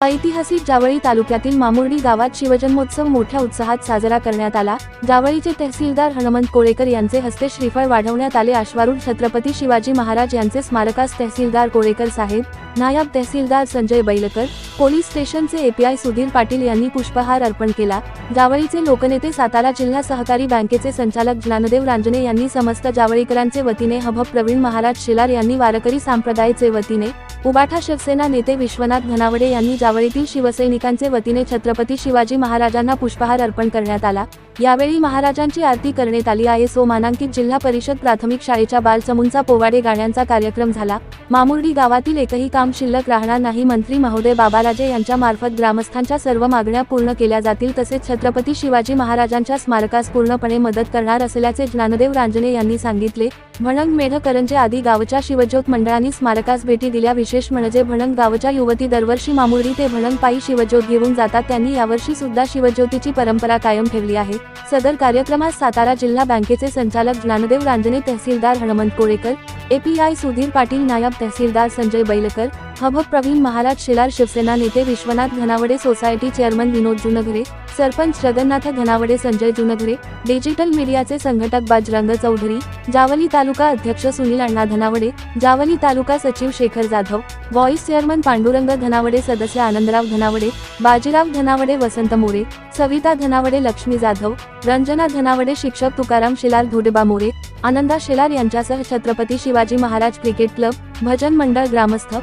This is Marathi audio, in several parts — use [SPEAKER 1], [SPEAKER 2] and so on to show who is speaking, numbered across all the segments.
[SPEAKER 1] ऐतिहासिक जावळी तालुक्यातील मामुर्डी गावात शिवजन्मोत्सव मोठ्या उत्साहात साजरा करण्यात आला. जावळीचे तहसीलदार हनुमंत कोळेकर यांचे हस्ते श्रीफळ वाढवण्यात आले. अश्वारूढ छत्रपती शिवाजी महाराज यांचे स्मारकास तहसीलदार कोळेकर साहेब नायब तहसीलदार संजय बैलकर पोलीस स्टेशनचे एपीआय सुधीर पाटील यांनी पुष्पहार अर्पण केला. जावळीचे लोकनेते सातारा जिल्हा सहकारी बँकेचे संचालक ज्ञानदेव रांजने यांनी समस्त जावळीकरांचे वतीने हभप प्रवीण महाराज शेलार यांनी वारकरी संप्रदायाचे वतीने उबाठा शिवसेना नेते विश्वनाथ घनावडे यांनी जावळीतील शिवसैनिकांचे वतीने छत्रपती शिवाजी महाराजांना पुष्पहार अर्पण करण्यात आला. यावेळी महाराजांची आरती करण्यात आली आहे. सो मानांकित जिल्हा परिषद प्राथमिक शाळेच्या बालचमूंचा पोवाडे गाण्यांचा कार्यक्रम झाला. मामुर्डी गावातील एकही काम शिल्लक राहणार नाही. मंत्री महोदय बाबाराजे यांच्या मार्फत ग्रामस्थांच्या सर्व मागण्या पूर्ण केल्या जातील तसेच छत्रपती शिवाजी महाराजांच्या स्मारकास पूर्णपणे मदत करणार असल्याचे ज्ञानदेव रांजने यांनी सांगितले. भणंग मेढकरंजे आदी गावच्या शिवज्योत मंडळांनी स्मारकास भेटी दिल्या. विशेष म्हणजे भणंग गावच्या युवती दरवर्षी मामुर्डी ते भणंग पायी शिवज्योत घेऊन जातात. त्यांनी यावर्षी सुद्धा शिवज्योतीची परंपरा कायम ठेवली आहे. सदर कार्यक्रमात सातारा जिल्हा बँकेचे संचालक ज्ञानदेव रांजने तहसीलदार हनुमंत कोळेकर एपीआय सुधीर पाटील नायब तहसीलदार संजय बैलकर हभप प्रवीण महाराज शेलार शिवसेना नेते Vishwanath Dhanawade society chairman Vinod Junghare sarpanch Jagannath Dhanawade Sanjay Junghare digital मीडियाचे संघटक बाजरंग चौधरी जावली तालुका अध्यक्ष सुनील अण्णा धनावडे जावली तालुका सचिव शेखर जाधव व्हॉइस चेअरमन पांडुरंग धनावडे सदस्य आनंदराव धनावडे बाजीराव धनावडे वसंत मोरे सविता धनावडे लक्ष्मी जाधव रंजना धनावडे शिक्षक तुकाराम शेलार धोडेबा मोरे आनंदा शेलार यांच्यासह छत्रपती शिवाजी महाराज क्रिकेट क्लब भजन मंडळ ग्रामस्थ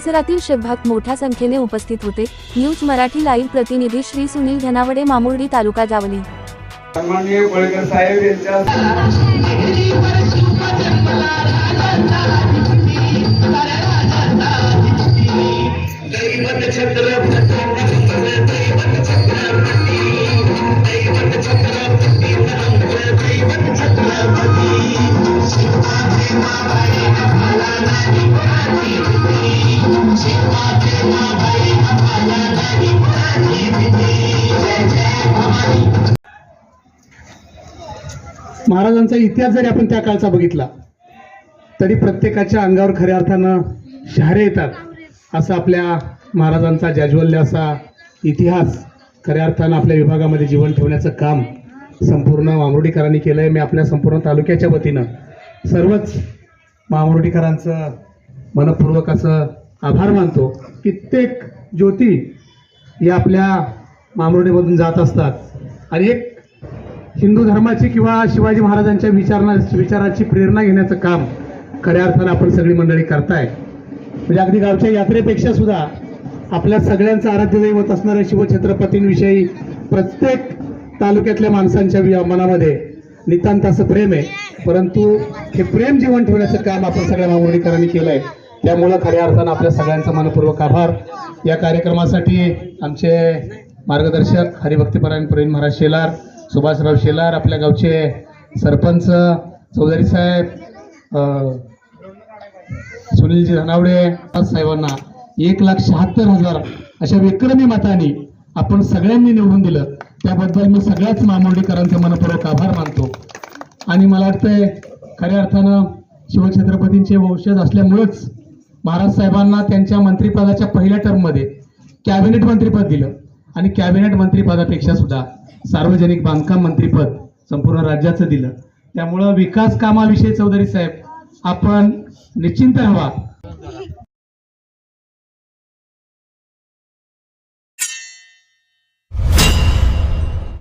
[SPEAKER 1] परिसरातील शिवभक्त मोठ्या संख्येने उपस्थित होते. न्यूज मराठी लाईव्ह प्रतिनिधी श्री सुनील धनावडे मामुर्डी तालुका जावली.
[SPEAKER 2] सन्माननीय साहेब यांच्या
[SPEAKER 3] महाराजांचा इतिहास जरी आपण त्या काळचा बघितला तरी प्रत्येकाच्या अंगावर खऱ्या अर्थानं शहारे येतात. असं आपल्या महाराजांचा जाज्वल्य असा इतिहास खऱ्या अर्थानं आपल्या विभागामध्ये जीवन ठेवण्याचं काम संपूर्ण मामुर्डीकरांनी केलं आहे मी आपल्या संपूर्ण तालुक्याच्या वतीनं सर्वच मामुर्डीकरांचं मनपूर्वक असं आभार मानतो. कित्येक ज्योती या आपल्या मामुर्डीमधून जात असतात. आणि एक हिंदू धर्माची किंवा शिवाजी महाराजांच्या विचारणा विचाराची प्रेरणा घेण्याचं काम खऱ्या अर्थानं आपण सगळी मंडळी करताय. म्हणजे अगदी गावच्या यात्रेपेक्षा सुद्धा आपल्या सगळ्यांचं आराध्य दैवत असणाऱ्या शिवछत्रपतींविषयी प्रत्येक तालुक्यातल्या माणसांच्या मनामध्ये नितांत असं प्रेम आहे. परंतु हे प्रेम जीवन ठेवण्याचं काम आपण सगळ्या मामुर्डीकरांनी आहे त्यामुळं खऱ्या अर्थानं आपल्या सगळ्यांचा मनपूर्वक आभार. या कार्यक्रमासाठी आमचे मार्गदर्शक हरिभक्तीपरायण प्रवीण महाराज शेलार सुभाषराव शेलार आपल्या गावचे सरपंच चौधरी साहेब सुनीलजी धनावडे साहेबांना एक लाख शहात्तर हजार अशा विक्रमी मताने आपण सगळ्यांनी निवडून दिलं. त्याबद्दल मी सगळ्याच मामुर्डीकरांचे मनपूर्वक आभार मानतो. आणि मला वाटतंय खऱ्या अर्थानं शिवछत्रपतींचे वंशज असल्यामुळेच महाराज साहेबांना त्यांच्या मंत्रिपदाच्या पहिल्या टर्ममध्ये कॅबिनेट मंत्रीपद दिलं. आणि कॅबिनेट मंत्रिपदापेक्षा सुद्धा सार्वजनिक बांधकाम मंत्रीपद संपूर्ण राज्याचं दिलं. त्यामुळं विकास कामाविषयी चौधरी साहेब आपण निश्चिंत राहावा.